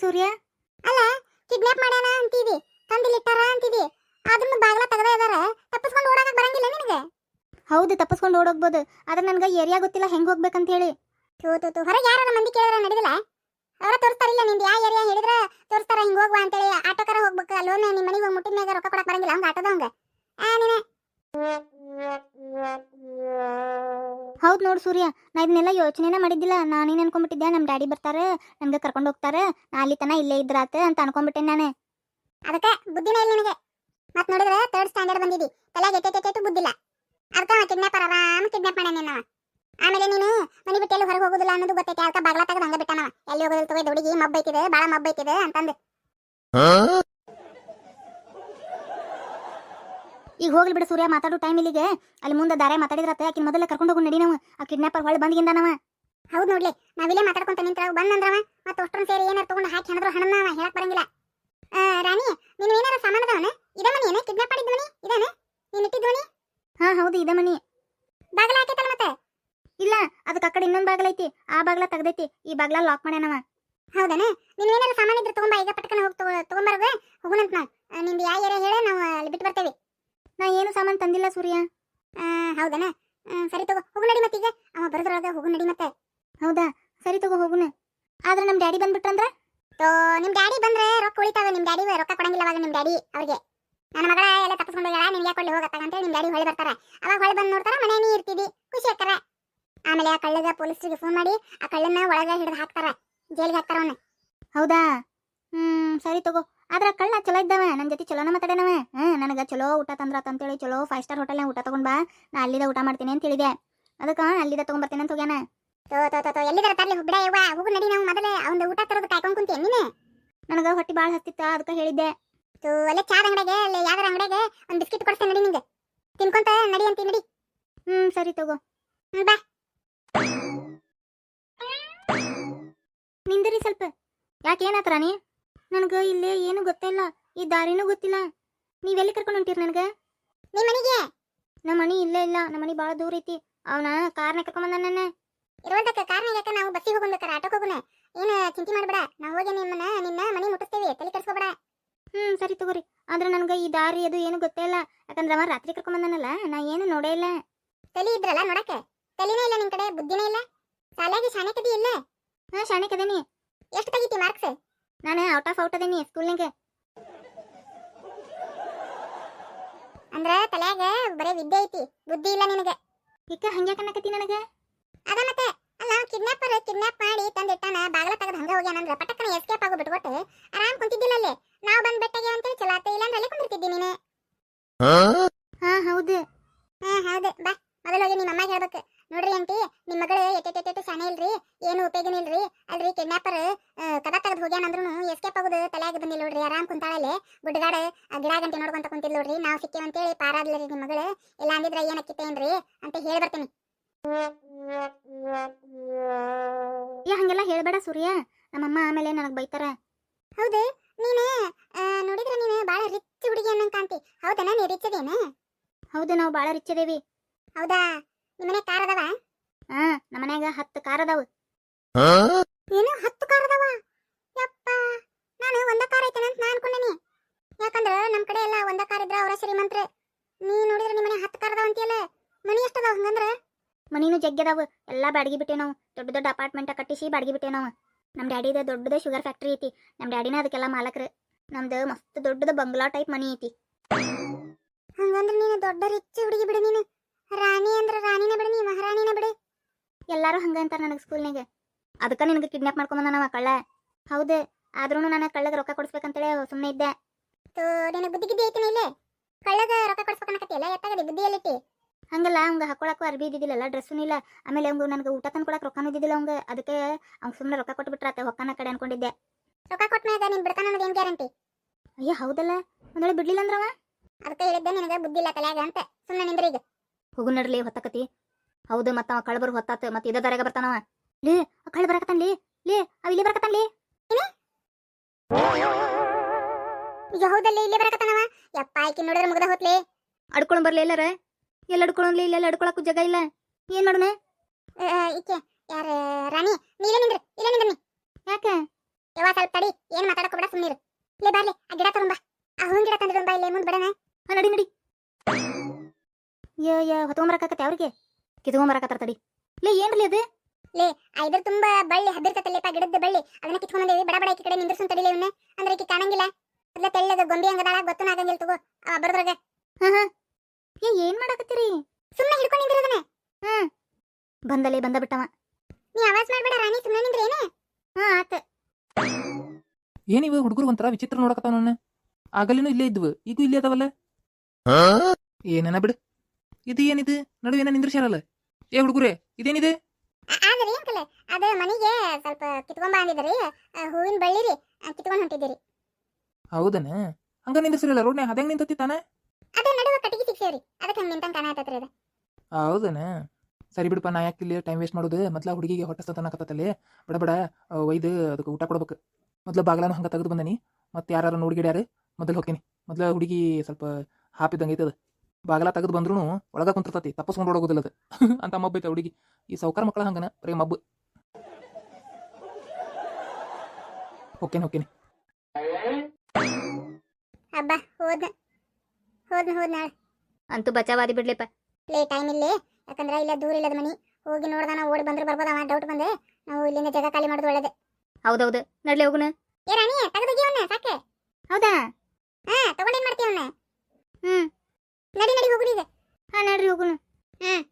ಸೂರ್ಯ? ಅಲ್ಲ ಕಿಡ್ನಾಪ್ ಮಾಡ್ಯಾನ ಅಂತಿದಿ ತಂದಿಲ್ಲಿಟ್ಟಾರ ಅಂತಿದಿ ಅದನ್ನ ಬಾಗ್ಲ ತಗದ ಇದಾರ, ತಪ್ಪಿಸ್ಕೊಂಡು ಓಡಾಕ ಬರಂಗಿಲ್ಲ ನಿನಗೆ? ಹೌದು, ತಪ್ಪಿಸ್ಕೊಂಡು ಓಡೋಗ್ಬೋದು. ಆದ್ರೆ ನನಗೆ ಏರಿಯಾ ಗೊತ್ತಿಲ್ಲ, ಹೆಂಗ್ ಹೋಗ್ಬೇಕಂತ ಹೇಳಿ. ತೂ ತೂ ತೂ ಹೊರಗೆ ಯಾರ ಮಂದಿ ಕೇಳಿದ್ರೆ ನಡೆದಿಲ್ಲ? ಅವರ ತೋರಿಸ್ತಾರಿಲ್ಲ ನಿಂದು ಯಾವ ಏರಿಯಾ ಹೇಳಿದ್ರೆ ತೋರಿಸ್ತಾರ, ಹಿಂಗ್ ಹೋಗುವ ಅಂತೇಳಿ. ಆಟೋಕರ ಹೋಗ್ಬೇಕು ಲೋನ್ ನಿಮ್ಮ ಮನೆಗೆ ಹೋಗಿ ಮುಟ್ಟಿದ ರೊಕ್ಕ ಕೊಡಕ್ ಬರಂಗಿಲ್ಲ, ಹಂಗ ಆಟೋದವಂಗ. ಆ, ನೀನೆ. ಹೌದು ನೋಡು ಸೂರ್ಯ ನಾ ಇದನ್ನೆಲ್ಲ ಯೋಚನೆನೇ ಮಾಡಿದ್ದಿಲ್ಲ. ನಾನೇನು ಅನ್ಕೊಂಡ್ಬಿಟ್ಟಿದ್ದೆ ನಮ್ಮ ಡ್ಯಾಡಿ ಬರ್ತಾರೆ ನನಗೆ ಕರ್ಕೊಂಡು ಹೋಗ್ತಾರೆ. ನಾ ಅಲ್ಲಿ ತನ ಇಲ್ಲೇ ಇದ್ರಾತ ಅಂತ ಅನ್ಕೊಂಡ್ಬಿಟ್ಟೆ ನಾನು. ಅದಕ್ಕೆ ಬುದ್ಧಿನ ಇಲ್ಲ ನಿನಗೆ. ಮತ್ತೆ ನೋಡಿದ್ರೆ ತರ್ಡ್ ಸ್ಟ್ಯಾಂಡರ್ಡ್ ಬಂದಿದಿ. ತಲೆಗೆ ಎಟ್ಟೆಟ್ಟೆಟ್ಟು ಬುದ್ಧಿಲ್ಲ. ಅದಕ್ಕೆ ಅವ ಕಿಡ್ನಾಪರ್ ಆರಾಮ್ ಕಿಡ್ನಾಪ್ ಮಾಡ್ಯಾನ ನಿನ್ನವ ಆಮೇಲೆ ನೀನು ಮನೆ ಬಿಟ್ಟು ಎಲ್ಲಿ ಹೊರಗೆ ಹೋಗುದಿಲ್ಲ ಅನ್ನೋದು ಗೊತ್ತೈತೆ. ಅದಕ್ಕೆ ಬಾಗ್ಲ ತೆಗೆದು ಹಂಗ ಬಿಟ್ಟನವ ಎಲ್ಲಿ ಹೋಗೋದಿಲ್ಲ ತಗೋ ಹುಡುಗಿ ಮಬ್ಬ ಐತಿದೆ ಬಾಳ ಮಬ್ಬ ಐತಿದೆ ಅಂತಂದು. ಈಗ ಹೋಗ್ಲಿ ಬಿಡು ಸೂರ್ಯ ಮಾತಾಡೋ ಟೈಮ್ ಇಲ್ಲಿಗೆ. ಅಲ್ಲಿ ಮುಂದೆ ದಾರೆ ಮಾತಾಡಿದ್ರತ್ತೆ ಆಕಿನ ಮೊದಲೇ ಕರ್ಕೊಂಡು ಹೋಗಿ ನಡಿ ನಾವು. ಆ ಕಿಡ್ನಾಪರ್ ಹೊಳ್ಳಿ ಬಂದ್ಗಿಂದ ಹೌದು ನೋಡ್ಲಿ ನಾವಿಲ್ಲೇ ಮಾತಾಡ್ಕೊಂತ ನಿಂತ್ರ ಬಂದಂದ್ರವ ಮತ್ತೆ ಅಷ್ಟೊಂದು ಸೇರಿ ಏನಾರು ತಗೊಂಡು ಹಾಕಿ ಹಣದ್ರು ಹಣನ ಹೇಳಕ್ ಬರಂಗಿಲ್ಲ. ಆ, ರಾಣಿ ನೀನು ಏನಾರ ಸಾಮಾನು ಅದಾವನ? ಇದ ಮನಿ ಏನ? ಕಿಡ್ನಾಪ್ ಮಾಡಿದ ಮನಿ? ಇದಾನ? ನೀನ್ ಇಟ್ಟಿದ್ ಮನಿ? ಹಾ ಹೌದು ಇದ ಮನಿ. ಬಾಗಲ ಹಾಕೈತಲ್ಲ ಮತ್ತೆ? ಇಲ್ಲ ಅದಕ್ಕೆ ಆ ಕಡೆ ಇನ್ನೊಂದು ಬಾಗ್ಲ ಐತಿ. ಆ ಬಾಗ್ಲ ತೆಗ್ದೈತಿ. ಈ ಬಾಗ್ಲ ಲಾಕ್ ಮಾಡ್ಯಾನವ. ಹೌದನ? ನೀನು ಏನಾರ ಸಾಮಾನು ಇದ್ರೆ ತಗೊಂಬ ಈಗ ಪಟ್ಕನ ಹೋಗಿ ತಗೋ ತಗೊಂಬರ್ಗ ಹೋಗುನಂತ ನಾವು ನಿಂದು ಯಾವ ಏರಿಯಾ ಹೇಳ ನಾವು ಅಲ್ಲಿ ಬಿಟ್ಟು ಬರ್ತೇವೆ. ನಾ ಏನು ಸಾಮಾನು ತಂದಿಲ್ಲ ಸೂರ್ಯ. ಆ, ಹೌದನ? ಸರಿ ತಗೋ ಹೋಗು ನಡಿ ಮತ್ತೀಗ. ಅವ ಬರೋದ್ರೊಳಗೆ ಹೋಗು ನಡಿ ಮತ್ತೆ. ಹೌದಾ? ಸರಿ ತಗೋ ಹೋಗುನ. ಆದ್ರೆ ನಮ್ಮ ಡ್ಯಾಡಿ ಬಂದ್ಬಿಟ್ರಂದ್ರ? ತೋ ನಿಮ್ ಡ್ಯಾಡಿ ಬಂದ್ರೆ ರೊಕ್ಕ ಉಳಿತಾವ ನಿಮ್ಮ ಡ್ಯಾಡಿ ರೊಕ್ಕ ಕೊಡಂಗಿಲ್ಲ ಅವಾಗ ನಿಮ್ಮ ಡ್ಯಾಡಿ ಅವ್ರಿಗೆ. ನನ್ನ ಮಗಳ ಎಲ್ಲ ತಪ್ಪಿಸ್ಕೊಂಡು ಹೋಗ್ಯಾಳ ನಿನ್ಗೆ ಯಾಕೆ ಹೋಗತ್ತಾಗ ಅಂತೇಳಿ ನಿಮ್ ಡ್ಯಾಡಿ ಹೊಳಿ ಬರ್ತಾರ. ಅವಾಗ ಹೊಳಿ ಬಂದು ನೋಡ್ತಾರ ಮನೆ ನೀ ಇರ್ತಿದಿ ಖುಷಿ ಆಗ್ತಾರ. ಆಮೇಲೆ ಆ ಕಳ್ಳಗ ಪೊಲೀಸರಿಗೆ ಫೋನ್ ಮಾಡಿ ಆ ಕಳ್ಳನ್ನ ಒಳಗ ಹಿಡಿದು ಹಾಕ್ತಾರ ಜೈಲಿಗೆ ಹಾಕ್ತಾರ ಅವನು. ಹೌದಾ? ಹ್ಮ್ ಸರಿ ತಗೋ ಆದ್ರ ಕಳ್ಳ ಚಲೋ ಇದ್ದಾವ ನನ್ನ ಜೊತೆ ಚಲೋನ ಮಾತಾಡ್ಯಾನವ. ಹಾಂ ನನಗೆ ಚಲೋ ಊಟ ತಂದ್ರ ಅಂತೇಳಿ ಚಲೋ ಫೈವ್ ಸ್ಟಾರ್ ಹೋಟೆಲ್ನಾಗ ಊಟ ತಗೊಂಡ್ ಬಾ ನಾ ಅಲ್ಲಿದ ಊಟ ಮಾಡ್ತೀನಿ ಅಂತ ಹೇಳಿದೆ ಅದಕ್ಕೆ ಅಲ್ಲಿದ ತಗೊಂಬರ್ತೀನಿ ಅಂತ ಹೋಗ್ಯಾನ. ತೋ ತೋ ತೋ ತೋ ಎಲ್ಲಿದಾರ ತರ್ಲಿ ಬಿಡ ಯವ್ವ ಹೋಗು ನಡಿ ನಾವು ಮೊದಲೇ ಅವ್ನ ಊಟ ತರೋದು ಕಾಯ್ಕೊಂಡ್ ಕುಂತಿ ನೀನು? ನನಗೆ ಹೊಟ್ಟೆ ಭಾಳ ಹತ್ತಿತ್ತ ಅದಕ್ಕೆ ಹೇಳಿದ್ದೆ. ತೋ ಅಲ್ಲೇ ಚಾದ ಅಂಗಡಿಗೆ ಅಲ್ಲಿ ಯಾವ್ದಾರ ಅಂಗಡಿಗೆ ಒಂದು ಬಿಸ್ಕಿಟ್ ಕೊಡ್ತೇನೆ ನಡಿ ನಿಂಗೆ. ತಿನ್ಕೊಂತ ನಡಿ ಅಂತೀನಿ ನಡಿ. ಹ್ಮ್ ಸರಿ ತಗೋ. ಬಾ. ನಿಂದಿರಿ ಸ್ವಲ್ಪ. ಯಾಕೆ ಏನಾತ್ರ ನೀ? ನನಗೆ ಇಲ್ಲೇ ಏನು ಗೊತ್ತಿಲ್ಲ ಈ ದಾರಿನೂ ಗೊತ್ತಿಲ್ಲ. ನೀವೆಲ್ಲಿ ಕರ್ಕೊಂಡು ಹೊಂಟೀರಿ ನನಗೆ? ನಿಮ್ಮ ಮನೆಗೆ? ನಮ್ಮ ಮನೆ ಇಲ್ಲೇ ಇಲ್ಲ. ನಮ್ಮ ಮನೆ ಭಾಳ ದೂರ ಐತಿ. ಅವನ ಕಾರ್ನ ಕರ್ಕೊಂಬಂದ ನನ್ನ ಇರುವಂತಕ್ಕ ಕಾರಣಕ್ಕೆ ನಾವು ಬಸ್ಸಿಗೆ ಹೋಗ್ಬೇಕಾರ ಆಟೋಕ್ ಹೋಗೋಣ. ಏನ ಚಿಂತೆ ಮಾಡ್ಬೇಡ. ನಾವು ಹೋಗಿ ನಿಮ್ಮನ್ನ ನಿನ್ನ ಮನೆ ಮುಟ್ಟಿಸ್ತೇವೆ ತಲೆ ಕೆಡ್ಸ್ಕೊಬೇಡ. ಹ್ಮ್ ಸರಿ ತಗೋರಿ. ಆದ್ರೆ ನನಗೆ ಈ ದಾರಿ ಅದು ಏನು ಗೊತ್ತೇ ಇಲ್ಲ. ಯಾಕಂದ್ರೆ ಅವ ರಾತ್ರಿ ಕರ್ಕೊಂಬಂದನಲ್ಲ ನಾ ಏನು ನೋಡೇ ಇಲ್ಲ. ತಲಿ ಇದ್ರಲ್ಲ ನೋಡಕ್ಕೆ? ತಲಿನೇ ಇಲ್ಲ ನಿನ್ ಕಡೆ ಬುದ್ಧಿನೇ ಇಲ್ಲ. ಸಾಲಾಗಿ ಶಾನೆ ಕದಿ ಇಲ್ಲ? ಹಾ ಶಾಣೆ ಕದೇನಿ ಎಷ್ಟು ತೆಗಿತಿ ಮಾರ್ಕ್ಸ್ ನಾನು ಅದೇನಿ ಸ್ಕೂಲ್ನಾಗ ಅಂದ್ರ ತಲ್ಯಾಗ ಬರೇ ವಿದ್ಯೆ ಐತಿ ಬುದ್ಧಿ ಇಲ್ಲ ನಿನಗೆ. ಇಕ್ಕ ಹಂಗೆ ಅನ್ನಕತ್ತಿ ನನಗೆ? ಅದ ಮತ್ತೆ ಅಲ್ಲ ಕಿಡ್ನಾಪರ್ ಕಿಡ್ನಾಪ್ ಮಾಡಿ ತಂದಿಟ್ಟಾನ ಬಾಗಲ ತೆಗೆದು ಹಂಗ ಹೋಗ್ಯಾನಂದ್ರ ಪಟಕ್ಕನ ಎಸ್ಕೇಪ್ ಆಗೋ ಬಿಟ್ಕೊಟ್ಟು ಆರಾಮ್ ಕುಂತಿದ್ದಿಲ್ಲ ಅಲ್ಲಿ ನಾವು ಬಂದ್ ಬೆಟ್ಟಗೆ ಅಂತೇಳಿ ಚಲೋ ಆತ ಇಲ್ಲ ಅಂದ್ರೆ ಅಲ್ಲೇ ಕುಂದಿರ್ತಿದ್ದಿ ನೀನು. ಹಾ ಹೌದು. ಹಾ ಹೌದು. ಬಾ ಮೊದಲು ಹೋಗಿ ನಿಮ್ಮ ಅಮ್ಮ ಹೇಳ್ಬೇಕು ನೋಡ್ರಿ ಆಂಟಿ ನಿಮ್ಮ ಮಗಳು ಎಟ್ಟೆಟ್ಟೆಟ್ಟು ಶಾನೆ ಇಲ್ರಿ ಏನು ಉಪಯೋಗನೇ ಇಲ್ರಿ ಅಲ್ರಿ ಕಿಡ್ನಾಪರ್ ಕದ ತೆಗೆದು ಹೋಗ್ಯಾನಂದ್ರೂ ಎಸ್ಕೇಪ್ ಆಗೋದು ತಲೆಯಾಗ ಬಂದಿಲ್ಲ ನೋಡ್ರಿ ಆರಾಮ್ ಕುಂತಾಳಲ್ಲಿ ಗುಡ್ಡಗಾಡ ಆ ಗಿಡ ಗಂಟೆ ನೋಡ್ಕೊಂತ ಕುಂತಿಲ್ಲ ನೋಡ್ರಿ ನಾವು ಸಿಕ್ಕೇವ್ ಅಂತೇಳಿ ಪಾರಾದ್ಲರಿ ನಿಮ್ಮ ಮಗಳು. ಇಲ್ಲ ಅಂದಿದ್ರೆ ಏನಕ್ಕಿತ್ತೇನ್ರಿ ಅಂತ ಹೇಳಿ ಬರ್ತೀನಿ. ಏ ಹಂಗೆಲ್ಲ ಹೇಳ್ಬೇಡ ಸೂರ್ಯ. ನಮ್ಮಮ್ಮ ಆಮೇಲೆ ನನಗೆ ಬೈತಾರ. ಹೌದು ನೀನು ಆ, ನೋಡಿದ್ರೆ ನೀನು ಬಾಳ ರಿಚ್ ಹುಡುಗಿ ಅನ್ನಂಗೆ ಕಾಂತಿ ಹೌದನ ನೀ ರಿಚ್ ಅದೇನ? ಹೌದು ನಾವು ಭಾಳ ರಿಚ್ ಅದೇವಿ. ಹೌದಾ? ನಿಮ್ಮನೆ ಕಾರ್ ಅದಾವ? ಹಾ ನಮ್ಮ ಮನ್ಯಾಗ ಹತ್ತು ಕಾರ್ ಅದಾವ. ಏನು ಹತ್ತು ಕಾರ್ ಅದಾವ? ಯಪ್ಪ ನಾನು ಒಂದ ಕಾರ್ ಐತೇನ ಅಂತ ನಾ ಅನ್ಕೊಂಡೇನಿ ಯಾಕಂದ್ರ ನಮ್ ಕಡೆ ಎಲ್ಲ ಒಂದ ಕಾರ್ ಇದ್ರ ಅವರ ಶ್ರೀಮಂತ್ರೆ ನೀ ನೋಡಿದ್ರೆ ನಿಮ್ಮನೆ ಹತ್ತು ಕಾರ್ ಅದಾವ ಅಂತೀಯಲ್ಲ? ಮನಿ ಎಷ್ಟ ಅದಾವ ಹಂಗಂದ್ರ? ಮನಿನೂ ಜಗ್ಗದಾವು ಎಲ್ಲ ಬಾಡಿಗೆ ಬಿಟ್ಟೆ ನಾವು. ದೊಡ್ಡ ದೊಡ್ಡ ಅಪಾರ್ಟ್ಮೆಂಟ್ ಕಟ್ಟಿಸಿ ಬಾಡಿಗೆ ಬಿಟ್ಟೆ ನಾವು. ನಮ್ಮ ಡ್ಯಾಡಿದ ದೊಡ್ಡದ ಶುಗರ್ ಫ್ಯಾಕ್ಟ್ರಿ ಐತಿ. ನಮ್ಮ ಡ್ಯಾಡಿನ ಅದಕ್ಕೆಲ್ಲ ಮಾಲಕ್ರ. ನಮ್ದು ಮಸ್ತ್ ದೊಡ್ಡದ ಬಂಗ್ಲಾ ಟೈಪ್ ಮನಿ ಐತಿ. ಹಂಗಂದ್ರ ನೀನು ದೊಡ್ಡ ರಿಚ್ ಹುಡುಗಿ ಬಿಡು ನೀನು. ರಾಣಿ ಅಂದ್ರ ರಾಣಿನ ಬಿಡು ನೀ ಮಹಾರಾಣಿನ ಬಿಡು. ಎಲ್ಲಾರು ಹಂಗ ಅಂತಾರ ನನಗೆ ಸ್ಕೂಲ್ನಾಗ ಅದಕ್ಕೆ ನಿನಗೆ ಕಿಡ್ನಾಪ್ ಮಾಡ್ಕೊಂಬಂದ ನಾವ ಕಳ್ಳ. ಹೌದು. ಆದ್ರೂ ನಾನು ಕಳ್ಳಗೆ ರೊಕ್ಕ ಕೊಡಿಸ್ಬೇಕಂತೇಳಿ ಸುಮ್ಮನೆ ಇದ್ದೆ. ತೋ ನಿನಗೆ ಬುದ್ಧಿ ಗಿದ್ದಿ ಐತಿನ ಇಲ್ಲೇ? ಕಳ್ಳಗ ರೊಕ್ಕ ಕೊಡ್ಸ್ಬೇಕನ್ನಕತ್ತಿಯಲ್ಲ ಎತ್ತಾಗದಿ ಬುದ್ಧಿ ಎಲ್ಲಿಟ್ಟಿ? ಹಂಗಲ್ಲ ಅವಂಗ ಹಾಕೊಳಕ್ಕೂ ಅರ್ಬಿ ಇದ್ದಿದ್ದಿಲ್ಲ ಡ್ರೆಸ್ಸು ಇಲ್ಲ ಆಮೇಲೆ ಅವಂಗ ನನಗೆ ಊಟ ತಂದು ಕೊಡಕ್ಕೆ ರೊಕ್ಕನೂ ಇದ್ದಿದ್ದಿಲ್ಲ ಅವಂಗ. ಅದಕ್ಕೆ ಅವ್ನು ಸುಮ್ಮನೆ ರೊಕ್ಕ ಕೊಟ್ಟು ಬಿಟ್ರಾತೆ ಹೊಕ್ಕನ ಕಡೆ ಅನ್ಕೊಂಡಿದ್ದೆ. ರೊಕ್ಕ ಕೊಟ್ಟ ಮ್ಯಾಗ ನೀನ್ ಬಿಡ್ತಾನ ಅನ್ನೋದು ಏನ್ ಗ್ಯಾರಂಟಿ? ಅಯ್ಯ ಹೌದಲ್ಲ. ಒಂದೊಳ್ಳೆ ಬಿಡ್ಲಿಲ್ಲ ಅಂದ್ರವ? ಅದಕ್ಕೆ ಹೇಳಿದ್ದೆ ನಿನಗೆ ಬುದ್ಧಿ ಇಲ್ಲ ತಲೆಯಾಗ ಅಂತ. ಸುಮ್ಮನೆ ನಿಂದ್ರೀಗ ಈಗ. ಹೋಗು ನಡ್ಲಿ ಹೊತ್ತಕತಿ. ಹೌದು ಮತ್ತ ಅವ ಕಳ್ಬರ್ ಹೊತ್ತಾತ ಮತ್ತೆ ಇದ ದಾರ್ಯಾಗ ಬರ್ತಾನವ ಲೇ ಆ ಕಳ್ಳ ಬರಕತ್ತಾನ ಲೇ ಲೇ ಅವ ಇಲ್ಲಿ ಬರಕತ್ತಾನ ಲೇ ಹೌದಲ್ಲೇ ಇಲ್ಲೇ ಬರಕತ್ತಾನವ? ಯಪ್ಪ ಆಯ್ಕೆ ನೋಡಿದ್ರೆ ಮುಗ್ದ ಹೋತ್ಲೆ. ಅಡ್ಕೊಂಡು ಬರ್ಲಿ ಎಲ್ಲಾರ? ಎಲ್ಲ ಇಲ್ಲ ಇಲ್ಲೆಲ್ಲ ಅಡ್ಕೊಳಕ್ಕೂ ಜಾಗ ಇಲ್ಲ. ಏನ್ ಮಾಡೋಣ? ಈಕೆ ಯಾರ ರಾಣಿ? ನೀ ಇಲ್ಲೇ ನಿಂದ್ರಿ ಇಲ್ಲ ನಿಂದ್ರಿ ಯಾಕೆ? ಯವ್ವ ಸ್ವಲ್ಪ ತಡಿ ಏನ್ ಮಾತಾಡಕ್ಕೆ ಬಿಡ ಸುಮ್ಮನಿರು ಇಲ್ಲೇ ಬರ್ಲಿ ಆ ಗಿಡ ತಗೊಂಬಾ. ಆ ಹೂವಿನ ಗಿಡ ತಂದಿಡು ಬಾ ಇಲ್ಲೇ ಮುಂದೆ ಬಿಡಣ ಹಾ ನಡಿ ನಡಿ. ಯಾ ಯಾ ಹೊತ್ಕೊಂಬರಕತ್ತೆ ಅವ್ರಿಗೆ? ಕಿತ್ಕೊಂಬರಕತ್ತಾರ ತಡಿ. ಲೇ ಏನ್ರಿ ಅದು? ಆ ಇದ್ರ ತುಂಬಾ ಬಳ್ಳಿ ಹಬ್ಬಿರ್ತೈತಲ್ಲಪ್ಪ ಗಿಡದ ಬಳ್ಳಿ. ಅದನ್ನ ಕಿತ್ಕೊಂಡ್ ಬಂದೇವಿ ಬಡ ಬಡ ಈ ಕಡೆ ನಿಂದ್ರಸನ್ ತಡಿಲೇ ಇವನ್ನ ಅಂದ್ರೆ ಈಕಿ ಕಾಣಂಗಿಲ್ಲ ಅದ್ಲ ತೆಳ್ಳಗ ಗೊಂಬಿ ಹಂಗದಾಳ ಗೊತ್ತನ ಆಗಂಗಿಲ್ಲ ತಗೋ ಆ ಬರದ್ರಾಗ ಹಾ ಹಾ ಏ ಏನ್ ಮಾಡಕತ್ತೀರಿ? ಸುಮ್ಮನೆ ಹಿಡ್ಕೊಂಡ್ ನಿಂದಿರೋದನ್ನ ಹ್ಮ್. ಬಂದಲೇ ಬಂದ ಬಿಟ್ಟವ. ನೀ ಆವಾಜ್ ಮಾಡ್ಬೇಡ ರಾಣಿ ಸುಮ್ಮನೆ ನಿಂದ್ರೆ ಏನ? ಹಾ ಆತ. ಏನಿವ ಹುಡುಗರು ಒಂಥರ ವಿಚಿತ್ರ ನೋಡಕತ್ತಾವ ನನ್ನ ಆಗಲಿನೂ ಇಲ್ಲೇ ಇದ್ವು ಈಗೂ ಇಲ್ಲೇ ಅದಾವಲ್ಲ? ಏನೇನ ಬಿಡು. ಇದು ಏನಿದು? ನಡುವೇನ ನಿಂದ್ರಿಸ್ಯಾರಲ್ಲ? ಏ ಹುಡುಗರೇ ಇದೇನಿದೆ? ಆದ್ರಿ ಅಂಕಲ್ ಅದ ಮನಿಗೆ ಸ್ವಲ್ಪ ಕಿತ್ಕೊಂಡ್ ಬಂದಿದ್ರಿ ಹೂವಿನ ಬಳ್ಳಿ ರೀ ಕಿತ್ಕೊಂಡ್ ಹೊಂಟಿದ್ದೀರಿ. ಹೌದನ? ಹಂಗ ನಿಂದ್ರಸಿರಲ್ಲ ರೋಡ್ನ್ಯಾಗ ಅದಂಗ ನಿಂತತಿ ತಾನ? ಅದ ನಡುವ ಕಟ್ಟಿಗೆ ಸಿಕ್ಸೇವ್ರಿ ಅದಕ್ಕೆ ಹಂಗ ನಿಂತಂಗ್ ಕಾಣತತ್ರಿ ಅದ. ಹೌದನ? ಸರಿ ಬಿಡಪ್ಪ ನಾ ಯಾಕೆ ಇಲ್ಲಿ ಟೈಮ್ ವೇಸ್ಟ್ ಮಾಡೋದು? ಮೊದ್ಲ ಹುಡುಗಿಗೆ ಹೊಟ್ಟೆ ಸತನಕತ್ತಲ್ಲಿ ಬಡ ಬಡ ಒಯ್ದು ಅದಕ್ಕೆ ಊಟ ಕೊಡ್ಬೇಕು. ಮೊದ್ಲು ಬಾಗಲನ ಹಂಗ ತೆಗೆದು ಬಂದನಿ. ಮತ್ತೆ ಯಾರು ನೋಡ್ಗಿಡ್ಯಾರು ಮೊದಲು ಹೋಗ್ತೀನಿ. ಮೊದ್ಲ ಹುಡುಗಿ ಸ್ವಲ್ಪ ಹಾಪಿದಂಗೆ ಅದು ಬಾಗಲ ತೆಗೆದು ಬಂದ್ರೂ ಒಳಗ ಕುಂತಿರ್ತತಿ ತಪ್ಪಸ್ಕೊಂಡು ಹೋಗೋದಿಲ್ಲ ಅದು. ಅಂತ ಮಬ್ಬ ಐತೆ ಹುಡುಗಿ. ಈ ಸೌಕರ್ ಮಕ್ಕಳ ಹಂಗನ ಬರೀ ಮಬ್ಬು. ಹೋಗ್ತೇನೆ ಹೋಗ್ತೇನೆ. ಹಬ್ಬ ಹೋದ ಹೋದ ಹೋದ್ ನಾಳೆ. ಅಂತೂ ಬಚಾವಾದಿ ಬಿಡ್ಲಿಪ್ಪ. ಲೇ ಟೈಮ್ ಇಲ್ಲಿ. ಯಾಕಂದ್ರೆ ಇಲ್ಲ ದೂರ ಇಲ್ಲದ ಮನಿ. ಹೋಗಿ ನೋಡ್ದಾನ ಓಡಿ ಬಂದ್ರೆ ಬರ್ಬೋದ ಅವ? ಡೌಟ್ ಬಂದೆ. ನಾವು ಇಲ್ಲಿಂದ ಜಾಗ ಖಾಲಿ ಮಾಡೋದು ಒಳ್ಳೇದೆ. ಹೌದೌದು. ನಡ್ಲಿ ಹೋಗುನ. ಏ ರಾಣಿ ತೆಗೆದೋಗಿವನ್ನ ಸಾಕೆ ಹೌದಾ? ಹಾ ತಗೊಂಡೇನ್ ಮಾಡ್ತೀವನ್ನ ಹ್ಮ್. ನಡಿ ನಡಿ ಹೋಗುಣ ಈಗ. ಹಾ ನಡ್ರಿ ಹೋಗುಣ ಹ್ಮ್.